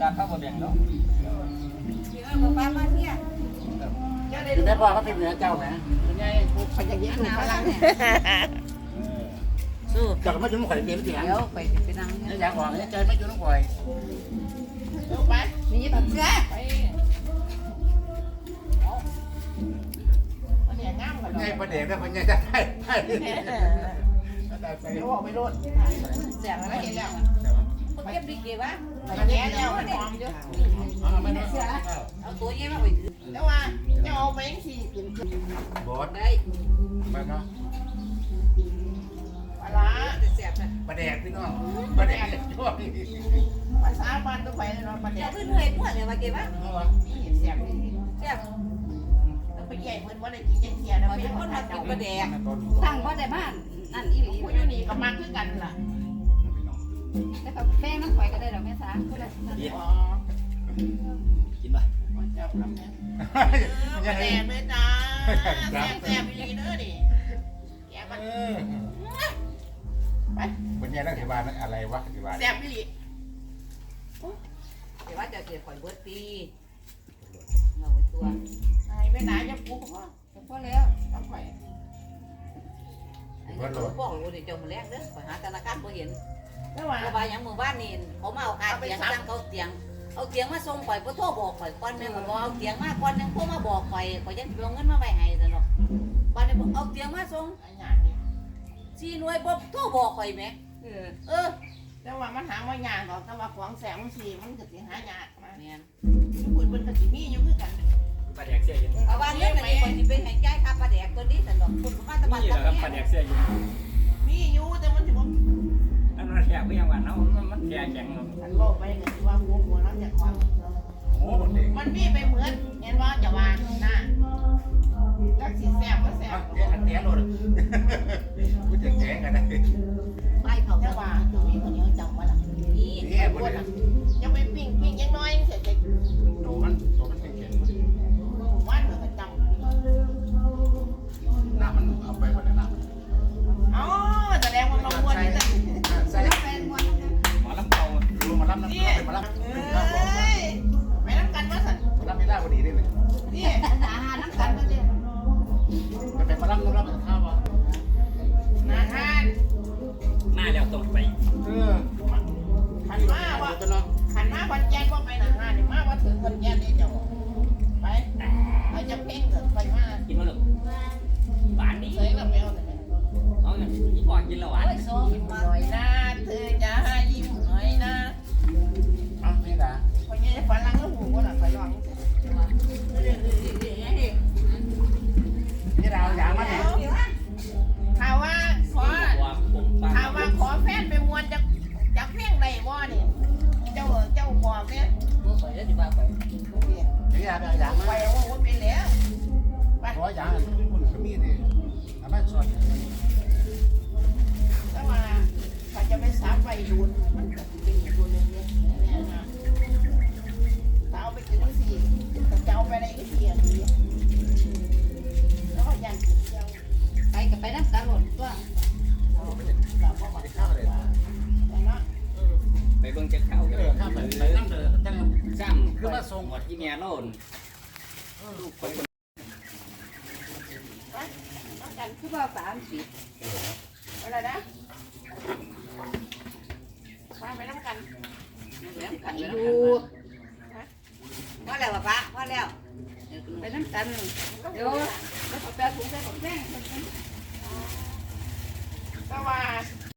จากเข้าบ่แบ่งเนาะเดี๋ยวเอาป้ามาเที่ยคือแม่พ่อเขาเป็นเหนือเจ้าไหมเป็นไงไปอย่างนี้หนาวแล้วเนี่ยสู้จักไม่จุ่มข่อยเป็นเสียงเดี๋ยวไปไปนั่งนี่อยากบอกนี่ใจไม่จุ่มข่อยนี่ตัดเสื้อไงประเดี๋ยวก็เป็นไงจะได้ได้ได้ไปเดี๋ยวออกไปรถเสียงอะไรเห็นแล้วมัน เก็บดีเกี่ยวะแย่แล้วมันหอมเยอะได้เอาตัวเย่มาไปถือแล้วว่าจะเอาไปยังสี่กินบอสได้ปเนาะปลาร้าเสียบนะประเดี๋ยวพี่น้องประเดี๋ยวช่วยภาษาบ้านต้องไปเนาะปลาแดดี๋ยวกเพื่อนเพื่อนพวกเนี่ยมาเก็บวะนี่แซ่บนี่เสียบแล้วไปใหญ่เพิ่นว่าได้กินจังเทียนะคอยเป็นคนมากินปลาแดดกตั้งบ่ได้บ้านนั่นอีหลีผู้อยู่นี่ก็มาคือกันล่ะ แล้วก็แป้งน้ำข่อยก็ได้ดอกแม่สาคนละอ๋อกินป่ะเจ้าทำเนี่ยปยัลางไงแดกเลยจ้าแซ่บแซ่บอีหลีเด้อดิแกมันไปเป็นไงนักสิบาลอะไรวะสิบาลแซ่บอีหลีเดี๋ยวว่าจะเก็บข่อยเบิดปีเอาไว้ตัวไอ้แม่นายจะปลูกพ่อพอแล้วทำไข่ไอ้ตัวป้องรู้ดิเจ้ามาแรงเด้อข่อยหาธนาคารบ่เห็น แล้วว่าเพราะว่าอย่างหมู่บ้านนี่เขามาเอาคาเตียงสั่งเขาเตียง เอาเตียงมาส่งข่อยบ่โทรบอกข่อยก่อนแม่ก็บอกเอาเตียงมาก่อนนึงโทรมาบอกข่อยข่อยยังสิเอาเงินมาไว้ให้ซะเนาะบ้านนี้บอกเอาเตียงมาส่งอันอย่างนี้สี่หน่วยบ่โทรบอกข่อยแหมเออเออแล้วว่ามันหาว่ายากดอกแต่ว่าของแสงมันสีมันก็สิหายากมาแม่นญี่ปุ่นมันก็สิมีอยู่คือกันปลาแดกเสียอยู่เอาว่าเงินอันนี้ข่อยสิไปให้จ่ายค่าปลาแดกตัวนี้ซะเนาะคุณมาตะบันนี่ตะแหละครับปลาแม่แดกเสียอยู่มีอยู่แต่มันสิบ่อันนั้นแข็ง ก็ยังหวานเนาะมันมันแข็งแข็งเนาะฉันโลกไปก็สิว่าหัวหัวน้ำจากความโอ้เด็กมันมีไปเหมือนเห็นว่าจะวางหน้าจักสิแซ่บก็แซ่บแกกันแก่เลย ดูมารับน้ำไมารับเอ้ยไปน้ำกันว่าสันมารับไม่ได้พอดีเลยนี่อาหารน้ำกันก็ได้จะไปมารับรับข้าววะนาทานหน้าแล้วต้องไป เออขันมาว่าตัวน้องขันมาวันแจ้งว่าไปนาทานมาว่าถึงวันแจ้งนี่เจ้าไปจะเพ่งเกิดไปมากินมาเลยหวานดีเสยกับแมวเลยเอาเนี่ยอีกว่ากินแล้วหวานโอ้ยโซ่ยิ้มหน่อยนะเธอจะยิ้มห บ่ข่อยแล้วสิว่าข่อย่าวอย่างไปมันว่าเป็นแล้วขออย่างคุณขมีดิทำให้สดแต่ว่าถ้าจะไปสาไปดูมันก็เป็นอีกตัวหนึ ส่งหมดที่เมียโน่นลูกคนต้องกันคือว่าสามสิบอะไรนะมาไปน้ำกันแล้วกันอยู่พอแล้วป้าพอแล้วไปน้ำกันเดี๋ยวแล้วเอาแปะถุงใส่ของแม่แต่ว่า